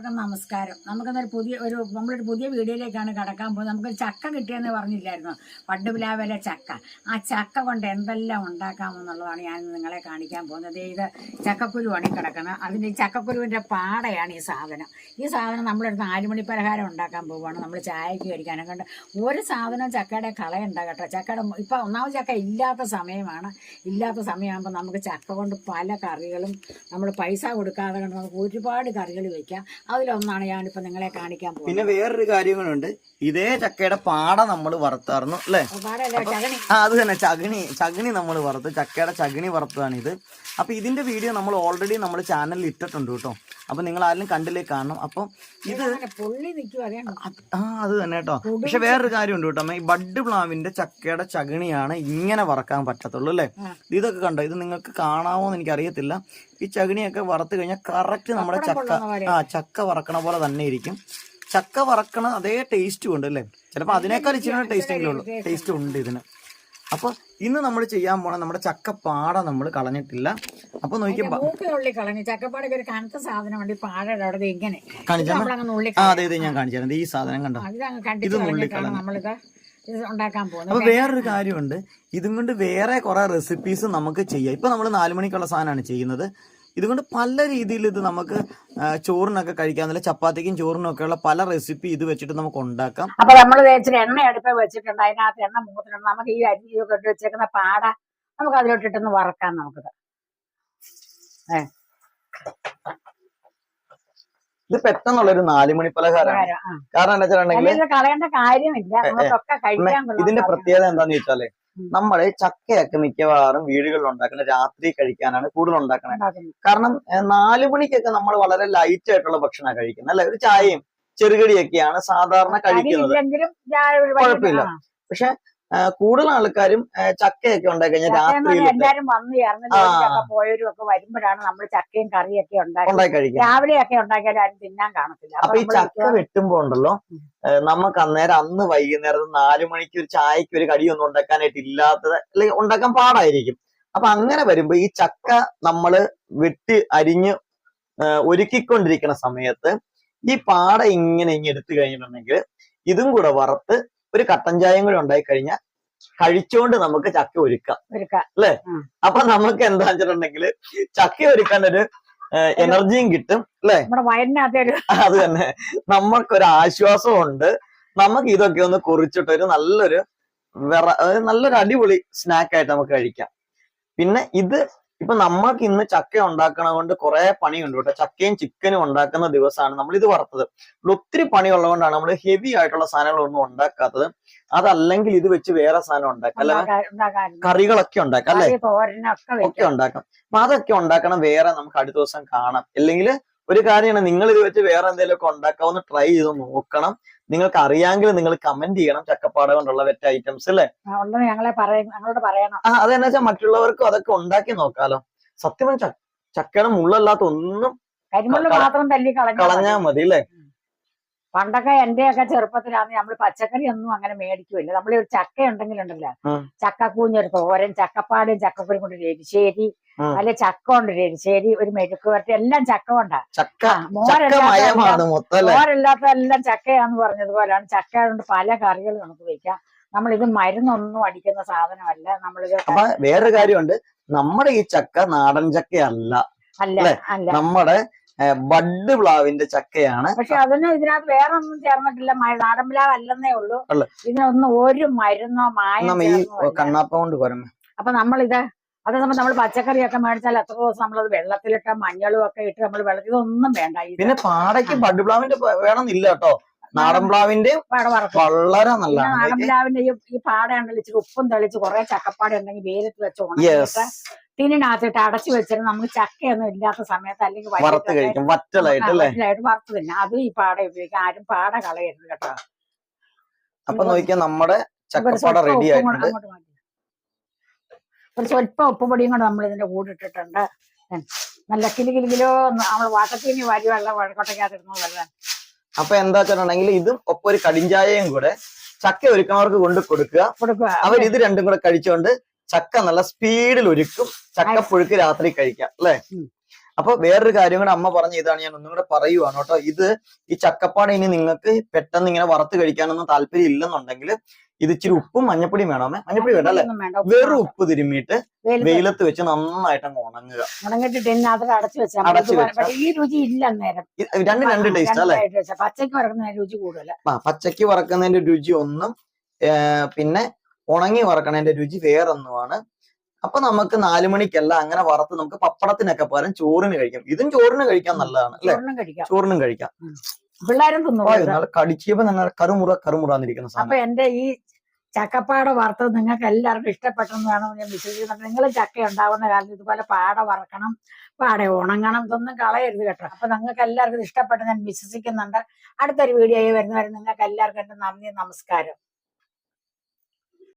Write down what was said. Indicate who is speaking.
Speaker 1: എല്ലാവർക്കും നമസ്കാരം. നമുക്കെന്നൊരു പുതിയ ഒരു നമ്മളൊരു പുതിയ വീഡിയോയിലേക്കാണ് കടക്കാൻ പോകുന്നത്. നമുക്കൊരു ചക്ക കിട്ടിയെന്ന് പറഞ്ഞില്ലായിരുന്നു? പണ്ട് പണ്ടുപിലാവിലെ ചക്ക. ആ ചക്ക കൊണ്ട് എന്തെല്ലാം ഉണ്ടാക്കാമെന്നുള്ളതാണ് ഞാൻ നിങ്ങളെ കാണിക്കാൻ പോകുന്നത്. ഇത് ചക്കക്കുരുവാണ് ഈ കിടക്കുന്നത്. അതിന്റെ ചക്കക്കുരുവിന്റെ പാടയാണ് ഈ സാധനം. ഈ സാധനം നമ്മളൊരു നാലുമണി പലഹാരം ഉണ്ടാക്കാൻ പോവുകയാണ്. നമ്മൾ ചായക്ക് കഴിക്കാനും കണ്ട് ഒരു സാധനം ചക്കയുടെ കളയുണ്ട കേട്ടോ. ചക്കയുടെ ഇപ്പം ഒന്നാമത് ചക്ക ഇല്ലാത്ത സമയമാണ്. ഇല്ലാത്ത സമയമാകുമ്പോൾ നമുക്ക് ചക്ക കൊണ്ട് പല കറികളും നമ്മൾ പൈസ കൊടുക്കാതെ കണ്ട് നമുക്ക് ഒരുപാട് കറികൾ വെക്കാം. അതിലൊന്നാണ് ഞാനിപ്പോ നിങ്ങളെ കാണിക്കാൻ പോകുന്നത്.
Speaker 2: പിന്നെ വേറൊരു കാര്യങ്ങളുണ്ട്. ഇതേ ചക്കയുടെ പാട നമ്മൾ വറുത്തായിരുന്നു അല്ലേ? ആ അത് തന്നെ ചകിണി ചകിണി നമ്മൾ വറുത്ത്. ചക്കയുടെ ചകിണി വറുത്തതാണ് ഇത്. അപ്പൊ ഇതിന്റെ വീഡിയോ നമ്മൾ ഓൾറെഡി നമ്മൾ ചാനലിൽ ഇട്ടിട്ടുണ്ട് കേട്ടോ. അപ്പൊ നിങ്ങൾ ആരും കണ്ടില്ലേ കാണണം അപ്പം ഇത് ആ അത് തന്നെ കേട്ടോ. പക്ഷെ വേറൊരു കാര്യമുണ്ട് കേട്ടോ ഈ ബഡ് പ്ലാവിന്റെ ചക്കയുടെ ചകിണിയാണ് ഇങ്ങനെ വറക്കാൻ പറ്റത്തുള്ളൂ അല്ലേ? ഇതൊക്കെ കണ്ടോ? ഇത് നിങ്ങൾക്ക് കാണാമോ എന്ന് എനിക്ക് അറിയത്തില്ല ഈ ചകിണിയൊക്കെ വറുത്ത് കഴിഞ്ഞാൽ കറക്റ്റ് നമ്മുടെ ചക്ക ആ ചക്ക വറക്കണ പോലെ തന്നെ ഇരിക്കും. ചക്ക വറക്കണ അതേ ടേസ്റ്റും ഉണ്ട് അല്ലേ? ചിലപ്പോൾ അതിനേക്കാൾ ഇച്ചിരി ടേസ്റ്റ് എങ്കിലും ഉള്ളൂ. ടേസ്റ്റ് ഉണ്ട് ഇതിന്. അപ്പോൾ ഇന്ന് നമ്മൾ ചെയ്യാൻ പോണ നമ്മുടെ ചക്കപ്പാട നമ്മൾ കളഞ്ഞിട്ടില്ല. അപ്പൊ
Speaker 1: ഉള്ളി കളഞ്ഞു ചക്കപ്പാടൊക്കെ ഒരു കനത്ത സാധനമുണ്ട് പാടയുടെ അവിടെ ഇങ്ങനെ.
Speaker 2: കാണിച്ചാ അതെ ഞാൻ കാണിച്ചായിരുന്നു ഈ സാധനം കണ്ടോ?
Speaker 1: നമ്മളിത് ഇത് ഉണ്ടാക്കാൻ
Speaker 2: അപ്പൊ
Speaker 1: പോകുന്നത്
Speaker 2: വേറൊരു കാര്യമുണ്ട്. ഇതും കൊണ്ട് വേറെ കുറെ റെസിപ്പീസ് നമുക്ക് ചെയ്യാം. ഇപ്പൊ നമ്മൾ നാലുമണിക്കുള്ള സാധനമാണ് ചെയ്യുന്നത്. ഇതുകൊണ്ട് പല രീതിയിൽ ഇത് നമുക്ക് ചോറിനൊക്കെ കഴിക്കാം. നല്ല ചപ്പാത്തിക്കും ചോറിനും ഒക്കെ ഉള്ള പല റെസിപ്പി ഇത് വെച്ചിട്ട് നമുക്ക് ഉണ്ടാക്കാം.
Speaker 1: അപ്പൊ നമ്മൾ ഇച്ചിരി എണ്ണ അടുപ്പ് വെച്ചിട്ടുണ്ട്. അതിനകത്ത് എണ്ണ മൂത്തിട്ടുണ്ട്. നമുക്ക് ഈ അരിയൊക്കെ ഇട്ട് വെച്ചേക്കുന്ന പാട നമുക്ക് അതിലോട്ടിട്ടൊന്ന് വറക്കാം നമുക്കിത് ഏ.
Speaker 2: ഇത് പെട്ടെന്നുള്ള ഒരു നാലുമണി പലഹാരമാണ്. കാരണം എന്താ വെച്ചിട്ടുണ്ടെങ്കിൽ ഇതിന്റെ പ്രത്യേകത എന്താന്ന് ചോദിച്ചാലേ
Speaker 1: ഉം.
Speaker 2: നമ്മൾ ചക്കയൊക്കെ മിക്കവാറും വീടുകളിൽ ഉണ്ടാക്കുന്നത് രാത്രി കഴിക്കാനാണ് കൂടുതൽ ഉണ്ടാക്കുന്നത്. കാരണം നാലു മണിക്കൊക്കെ നമ്മൾ വളരെ ലൈറ്റ് ആയിട്ടുള്ള ഭക്ഷണം കഴിക്കുന്നത് അല്ലെ ഒരു ചായയും ചെറുകടിയൊക്കെയാണ് സാധാരണ കഴിക്കുന്നത് കുഴപ്പമില്ല. പക്ഷെ കൂടുതൽ ആൾക്കാരും ചക്കയൊക്കെ ഉണ്ടാക്കി കഴിഞ്ഞാൽ രാത്രിയിൽ
Speaker 1: എല്ലാരും വന്ന്. ജോലിക്കൊക്കെ പോയവരും ഒക്കെ വരുമ്പോഴാണ് നമ്മൾ ചക്കയും കറിയൊക്കെ ഉണ്ടാക്കി രാവിലെ ഒക്കെ ആരും തിന്നാൻ കാണത്തില്ല.
Speaker 2: അപ്പൊ ഈ ചക്ക വെട്ടുമ്പോ ഉണ്ടല്ലോ നമുക്ക് അന്നേരം അന്ന് വൈകുന്നേരം നാലു മണിക്ക് ഒരു ചായക്ക് ഒരു കടിയൊന്നും ഉണ്ടാക്കാനായിട്ട് ഇല്ലാത്തത് അല്ലെങ്കിൽ ഉണ്ടാക്കാൻ പാടായിരിക്കും. അപ്പൊ അങ്ങനെ വരുമ്പോ ഈ ചക്ക നമ്മൾ വെട്ടി അരിഞ്ഞ് ഒരുക്കിക്കൊണ്ടിരിക്കുന്ന സമയത്ത് ഈ പാട ഇങ്ങനെ ഇങ്ങനെ എടുത്തു കഴിഞ്ഞിട്ടുണ്ടെങ്കിൽ ഇതും കൂടെ വറുത്ത് ഒരു കട്ടൻ ചായയും കൂടെ ഉണ്ടായി കഴിഞ്ഞാൽ കഴിച്ചുകൊണ്ട് നമുക്ക് ചക്ക ഒരുക്കാം.
Speaker 1: അല്ലേ?
Speaker 2: അപ്പൊ നമുക്ക് എന്താ വെച്ചിട്ടുണ്ടെങ്കിൽ ചക്ക ഒരുക്കാൻ ഒരു എനർജിയും കിട്ടും.
Speaker 1: അല്ലേ?
Speaker 2: അത് തന്നെ. നമുക്കൊരു ആശ്വാസവും ഉണ്ട് നമുക്ക് ഇതൊക്കെ ഒന്ന് കുറിച്ചിട്ട് ഒരു നല്ലൊരു വെറ നല്ലൊരു അടിപൊളി സ്നാക്ക് ആയിട്ട് നമുക്ക് കഴിക്കാം. പിന്നെ ഇത് ഇപ്പൊ നമ്മൾക്ക് ഇന്ന് ചക്ക ഉണ്ടാക്കണ കൊണ്ട് കുറെ പണിയുണ്ട് കേട്ടോ. ചക്കയും ചിക്കനും ഉണ്ടാക്കുന്ന ദിവസമാണ് നമ്മൾ ഇത് വറുത്തത് ഒത്തിരി പണിയുള്ളതുകൊണ്ടാണ് നമ്മൾ ഹെവി ആയിട്ടുള്ള സാധനങ്ങളൊന്നും ഉണ്ടാക്കാത്തത്. അതല്ലെങ്കിൽ ഇത് വെച്ച് വേറെ സാധനം ഉണ്ടാക്കാം. അല്ലെ. കറികളൊക്കെ ഉണ്ടാക്കാം അല്ലെ? ഒക്കെ ഉണ്ടാക്കാം. അപ്പൊ അതൊക്കെ ഉണ്ടാക്കണം. വേറെ നമുക്ക് അടുത്ത ദിവസം കാണാം. അല്ലെങ്കിൽ ഒരു കാര്യമാണ് നിങ്ങൾ ഇത് വെച്ച് വേറെ എന്തെങ്കിലുമൊക്കെ ഉണ്ടാക്കാവുന്ന ട്രൈ ചെയ്ത് നോക്കണം. നിങ്ങൾക്ക് അറിയാമെങ്കിൽ നിങ്ങൾ കമന്റ് ചെയ്യണം ചക്കപ്പാട കൊണ്ടുള്ള വെറ്റ ഐറ്റംസ് അല്ലേ
Speaker 1: ഞങ്ങളെ ഞങ്ങളോട് പറയണം.
Speaker 2: ആ അതെന്നാ വെച്ചാൽ മറ്റുള്ളവർക്കും അതൊക്കെ ഉണ്ടാക്കി നോക്കാലോ. സത്യം ചക്കയുടെ മുള്ളല്ലാത്ത ഒന്നും
Speaker 1: കളഞ്ഞാ കളഞ്ഞാൽ
Speaker 2: മതി. അല്ലേ
Speaker 1: പണ്ടൊക്കെ എന്റെയൊക്കെ ചെറുപ്പത്തിലാന്ന് നമ്മൾ പച്ചക്കറി ഒന്നും അങ്ങനെ മേടിക്കുമല്ലോ നമ്മൾ ഒരു ചക്ക ഉണ്ടെങ്കിലുണ്ടല്ലോ. ചക്കക്കൂഞ്ഞൊരു തോരൻ ചക്കപ്പാടും ചക്കക്കുരി കൊണ്ട് ഒരു എരിശ്ശേരി അല്ലെ ചക്ക കൊണ്ട് ഒരു എരിശ്ശേരി ഒരു മെഴുക്ക് വരട്ടി എല്ലാം ചക്ക കൊണ്ടാ.
Speaker 2: ചക്ക
Speaker 1: ആ, മോരല്ലാത്ത എല്ലാം ചക്കയാന്ന് പറഞ്ഞതുപോലെയാണ് ചക്ക കൊണ്ട് പല കറികൾ നമുക്ക് വെക്കാം. നമ്മളിത് മരുന്നൊന്നും അടിക്കുന്ന സാധനമല്ല. നമ്മളിത്
Speaker 2: അപ്പൊ വേറൊരു കാര്യമുണ്ട്. നമ്മുടെ ഈ ചക്ക നാടൻ ചക്കയല്ല.
Speaker 1: അല്ല?
Speaker 2: അല്ല. നമ്മുടെ ബഡ് പ്ലാവിന്റെ ചക്കയാണ്.
Speaker 1: പക്ഷെ അതിന് ഇതിനകത്ത് വേറെ ഒന്നും ചേർന്നിട്ടില്ല നാടൻ പ്ലാവ് അല്ലെന്നേ ഉള്ളൂ. ഇതിനൊന്നും ഒരു മരുന്നോ മായോ
Speaker 2: ഈ. കണ്ണാപ്പ കൊണ്ട് കൊരമ
Speaker 1: അപ്പൊ നമ്മളിത് അത് നമ്മൾ നമ്മൾ പച്ചക്കറിയൊക്കെ മേടിച്ചാൽ എത്ര ദിവസം നമ്മളത് വെള്ളത്തിലിട്ട മഞ്ഞളും ഒക്കെ ഇട്ട് നമ്മൾ വെള്ളത്തിൽ ഒന്നും വേണ്ട
Speaker 2: പിന്നെ പാടയ്ക്ക് ബഡ് പ്ലാവിന്റെ വേണമെന്നില്ല കേട്ടോ. നാടൻ
Speaker 1: പ്ലാവിന്റെ
Speaker 2: വളരെ
Speaker 1: നല്ല നാടൻ പ്ലാവിന്റെ ഈ ഈ ഇച്ചിരി ഉപ്പും തെളിച്ച് കുറെ ചക്കപ്പാട ഉണ്ടെങ്കിൽ വെയിലത്ത് വെച്ച് ടിന്നിനകത്തിട്ട് അടച്ചു വെച്ചിട്ട് നമുക്ക് ചക്കയൊന്നും ഇല്ലാത്ത സമയത്ത് അല്ലെങ്കിൽ
Speaker 2: വറുത്ത് കഴിക്കും. വറ്റലായിട്ട്
Speaker 1: വറുത്ത് തന്നെ. അതും ഈ പാട ഉപയോഗിക്കാം. ആരും പാട കളയരുത് കേട്ടോ.
Speaker 2: അപ്പൊ നോക്കിയാൽ നമ്മുടെ
Speaker 1: ഒരു
Speaker 2: ചക്കപ്പാട
Speaker 1: സ്വല്പം
Speaker 2: റെഡി ആയിട്ടുണ്ട്.
Speaker 1: ഒരു സ്വല്പം ഉപ്പുപൊടിയും കൂടെ നമ്മൾ ഇതിന്റെ കൂടെ ഇട്ടിട്ടുണ്ട്. നല്ല കിലി കിലി കിലോ നമ്മൾ വാട്ടത്തീനി വാരി വെള്ളം കൊട്ടയ്ക്കകത്തിരുന്നു വെള്ളം
Speaker 2: അപ്പൊ എന്താ വെച്ചിട്ടുണ്ടെങ്കിൽ ഇതും ഒപ്പം ഒരു കടിഞ്ചായയും കൂടെ ചക്ക ഒരുക്കുന്നവർക്ക് കൊണ്ട് കൊടുക്കുക.
Speaker 1: കൊടുക്കുക.
Speaker 2: അവർ ഇത് രണ്ടും കൂടെ കഴിച്ചുകൊണ്ട് ചക്ക നല്ല സ്പീഡിൽ ഒരുക്കും. ചക്കപ്പുഴുക്ക് രാത്രി കഴിക്കാം അല്ലെ. അപ്പൊ വേറൊരു കാര്യം കൂടെ അമ്മ പറഞ്ഞ ഇതാണ് ഞാൻ ഒന്നും കൂടെ പറയുവാണ് കേട്ടോ. ഇത് ഈ ചക്കപ്പാട ഇനി നിങ്ങൾക്ക് പെട്ടെന്ന് ഇങ്ങനെ വറുത്ത് കഴിക്കാനൊന്നും താല്പര്യം ഇല്ലെന്നുണ്ടെങ്കിൽ ഇത് ഇച്ചിരി ഉപ്പും മഞ്ഞപ്പൊടിയും വേണം അമ്മേ. മഞ്ഞപ്പൊടി വേണ്ട അല്ലെ? വെറു ഉപ്പ് തിരുമ്മിയിട്ട്
Speaker 1: വെയിലത്ത്.
Speaker 2: വെച്ച് നന്നായിട്ട് അങ്ങ് ഉണങ്ങുക.
Speaker 1: അടച്ചു വെച്ചാൽ
Speaker 2: രണ്ട് രണ്ട് ടേസ്റ്റ് അല്ലെ?
Speaker 1: വറക്കുന്ന രുചി
Speaker 2: ആ പച്ചക്ക് വറക്കുന്നതിന്റെ രുചി ഒന്നും പിന്നെ ഉണങ്ങി വറക്കണതിന്റെ രുചി വേറൊന്നുമാണ്. അപ്പൊ നമുക്ക് നാലു മണിക്കല്ല അങ്ങനെ വറുത്ത് നമുക്ക് പപ്പടത്തിനൊക്കെ പകരം ചോറിന് കഴിക്കാം. ഇതും ചോറിന് കഴിക്കാൻ നല്ലതാണ് അല്ലെ?
Speaker 1: ചോറിനും കഴിക്കാം. പിള്ളേരും
Speaker 2: കടിച്ചപ്പോ നല്ല കറുമുറ കറുമുറാന്നിരിക്കുന്ന
Speaker 1: അപ്പൊ എന്റെ ഈ ചക്കപ്പാട വറുത്തത് നിങ്ങൾക്ക് എല്ലാവർക്കും ഇഷ്ടപ്പെട്ടെന്ന് വേണം ഞാൻ വിശ്വസിക്കുന്നുണ്ട്. നിങ്ങൾ ചക്ക ഉണ്ടാവുന്ന കാലത്ത് ഇതുപോലെ പാട വറക്കണം പാട ഉണങ്ങണം ഇതൊന്നും കളയരുത് കേട്ടോ. അപ്പൊ നിങ്ങൾക്ക് എല്ലാവർക്കും ഇഷ്ടപ്പെട്ടെന്ന് ഞാൻ വിശ്വസിക്കുന്നുണ്ട്. അടുത്തൊരു വീഡിയോ വരുന്നവരെ നിങ്ങൾക്ക് എല്ലാവർക്കും എന്റെ നന്ദി നമസ്കാരം.